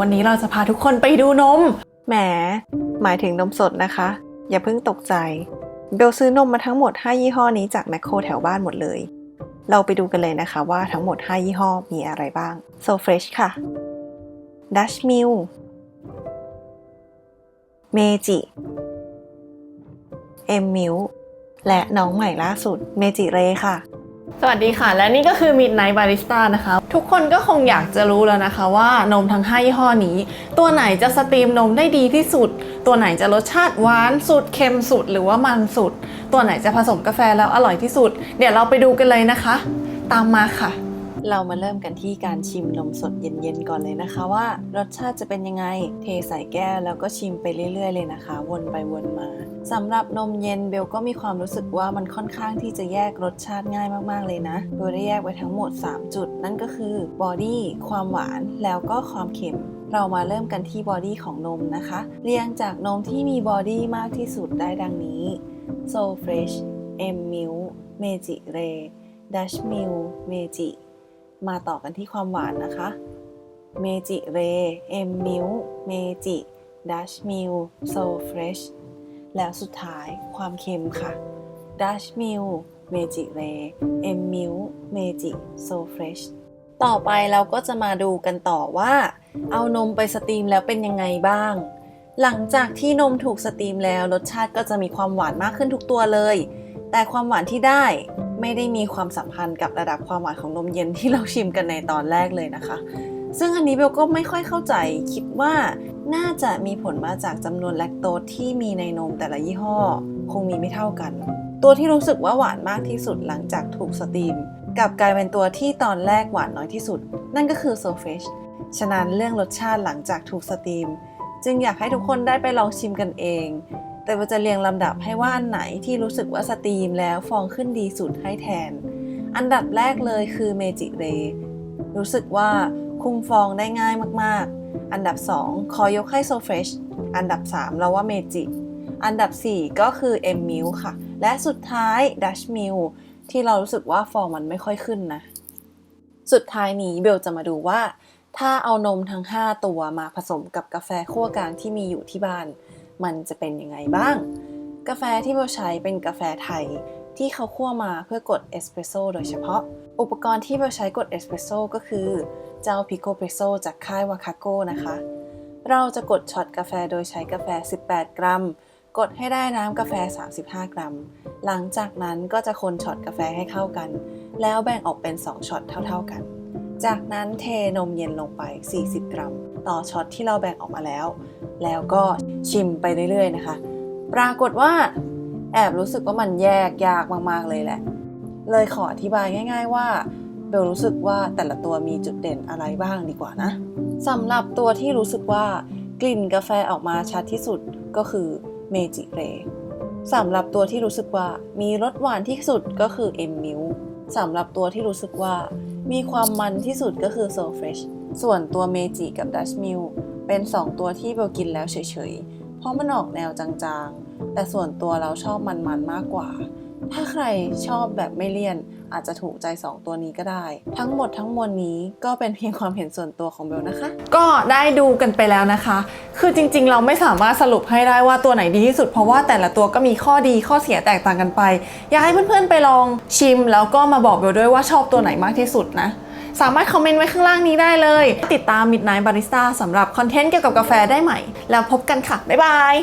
วันนี้เราจะพาทุกคนไปดูนม แหม หมายถึงนมสดนะคะ อย่าเพิ่งตกใจ เบลซื้อนมมาทั้งหมด 5 ยี่ห้อนี้จากแมคโครแถวบ้านหมดเลย เราไปดูกันเลยนะคะว่าทั้งหมด 5 ยี่ห้อมีอะไรบ้าง So Fresh ค่ะ Dutch Mill Meiji M Milk และน้องใหม่ล่าสุด Meiji Ray ค่ะ สวัสดีค่ะ และนี่ก็คือ Midnight Barista นะคะ ทุกคนก็คงอยากจะรู้แล้วนะคะว่านมทั้ง 5 ยี่ห้อนี้ ตัวไหนจะสตรีมนมได้ดีที่สุด ตัวไหนจะรสชาติหวานสุดเค็มสุดหรือว่ามันสุด ตัวไหนจะผสมกาแฟแล้วอร่อยที่สุด เดี๋ยวเราไปดูกันเลยนะคะ ตามมาค่ะ เรามาเริ่มกันที่การชิมนมสดเย็นๆก่อนเลยนะคะว่ารสชาติจะเป็นยังไง เทใส่แก้วแล้วก็ชิมไปเรื่อยๆเลยนะคะ วนไปวนมาสำหรับนมเย็นเบลก็มีความรู้สึกว่ามันค่อนข้างที่จะแยกรสชาติง่ายมากๆเลยนะโดยได้แยกไว้ทั้งหมด 3 จุด นั่นก็คือบอดี้ความหวานแล้วก็ความเค็มเรามาเริ่มกันที่บอดี้ของนมนะคะ เรียงจากนมที่มีบอดี้มากที่สุดได้ดังนี้ So Fresh M Milk Meiji Ray Dutch Mill Meiji มาต่อกันที่ความหวานนะคะเมจิเรเอ็มมิลเมจิดัชมิลโซเฟรชแล้วสุดท้ายความเค็มค่ะดัชมิลเมจิเรเอ็มมิลเมจิโซเฟรชต่อไปเราก็จะมาดูกันต่อว่า เอานมไปสตรีมแล้วเป็นยังไงบ้าง หลังจากที่นมถูกสตรีมแล้วรสชาติก็จะมีความหวานมากขึ้นทุกตัวเลย แต่ความหวานที่ได้ ไม่ได้มีความสัมพันธ์กับระดับความหวานของนมเย็นที่เราชิมกันในตอนแรกเลยนะคะ ซึ่งอันนี้เบลก็ไม่ค่อยเข้าใจคิดว่าน่าจะมีผลมาจากจำนวนแลคโตสที่มีในนมแต่ละยี่ห้อ คงมีไม่เท่ากัน ตัวที่รู้สึกว่าหวานมากที่สุดหลังจากถูกสตรีมกับกลายเป็นตัวที่ตอนแรกหวานน้อยที่สุด นั่นก็คือ so fresh ฉะนั้นเรื่องรสชาติหลังจากถูกสตรีม จึงอยากให้ทุกคนได้ไปลองชิมกันเอง แต่ว่าจะเรียงลำดับให้ว่าอันไหนที่รู้สึกว่าสตรีมแล้วฟองขึ้นดีสุดให้แทน อันดับแรกเลยคือเมจิเรรู้สึกว่าคุมฟองได้ง่ายมากๆ อันดับ 2 ขอยกให้โซเฟรชอันดับ 3 เราว่าเมจิอันดับ 4 ก็คือเอ็มมิลค่ะ และสุดท้ายดัชมิลที่เรารู้สึกว่าฟองมันไม่ค่อยขึ้นนะ สุดท้ายนี้เบลจะมาดูว่า ถ้าเอานมทั้ง 5 ตัวมาผสมกับกาแฟคั่วกลางที่มีอยู่ที่บ้าน มันจะเป็นยังไงบ้าง กาแฟที่เบลใช้เป็นกาแฟไทยที่เขาคั่วมาเพื่อกดเอสเปรสโซ่โดยเฉพาะ อุปกรณ์ที่เบลใช้กดเอสเปรสโซ่ก็คือเจ้าพิโกเปโซจากค่ายวาคาโกนะคะ เราจะกดช็อตกาแฟโดยใช้กาแฟ 18 กรัม กดให้ได้น้ำกาแฟ 35 กรัม หลังจากนั้นก็จะคนช็อตกาแฟให้เข้ากัน แล้วแบ่งออกเป็น 2 ช็อตเท่า ๆกัน จากนั้นเทนมเย็นลงไป 40 กรัม ต่อช็อตที่เราแบ่งออกมาแล้ว แล้วก็ชิมไปเรื่อยๆนะคะ ปรากฏว่าแอบรู้สึกว่ามันแยกยากมากๆเลยแหละ เลยขออธิบายง่าย ๆ ว่าเบลรู้สึกว่าแต่ละตัวมีจุดเด่นอะไรบ้างดีกว่านะสำหรับตัวที่รู้สึกว่ากลิ่นกาแฟออกมาชัดที่สุดก็คือเมจิเรสำหรับตัวที่รู้สึกว่ามีรสหวานที่สุดก็คือเอ็มมิล สำหรับตัวที่รู้สึกว่า มีความมันที่สุดก็คือโซเฟรชส่วนตัวเมจิกับดัชมิลเป็น 2 ตัวที่เบลกินแล้วเฉยๆ เพราะมันออกแนวจางๆ แต่ส่วนตัวเราชอบมันๆมากกว่า ถ้าใครชอบแบบไม่เลี่ยน อาจจะถูกใจ 2 ตัวนี้ก็ได้ ทั้งหมดทั้งมวลนี้ก็เป็นเพียงความเห็นส่วนตัวของเบลนะคะ ก็ได้ดูกันไปแล้วนะคะ คือจริงๆ เราไม่สามารถสรุปให้ได้ว่าตัวไหนดีที่สุด เพราะว่าแต่ละตัวก็มีข้อดีข้อเสียแตกต่างกันไป อยากให้เพื่อนๆไปลองชิม แล้วก็มาบอกเบลด้วยว่าชอบตัวไหนมากที่สุดนะสามารถคอมเมนต์ไว้ข้างล่างนี้ได้เลย ติดตาม Midnight Barista สำหรับคอนเทนต์เกี่ยวกับกาแฟได้ใหม่ แล้วพบกันค่ะ บ๊ายบาย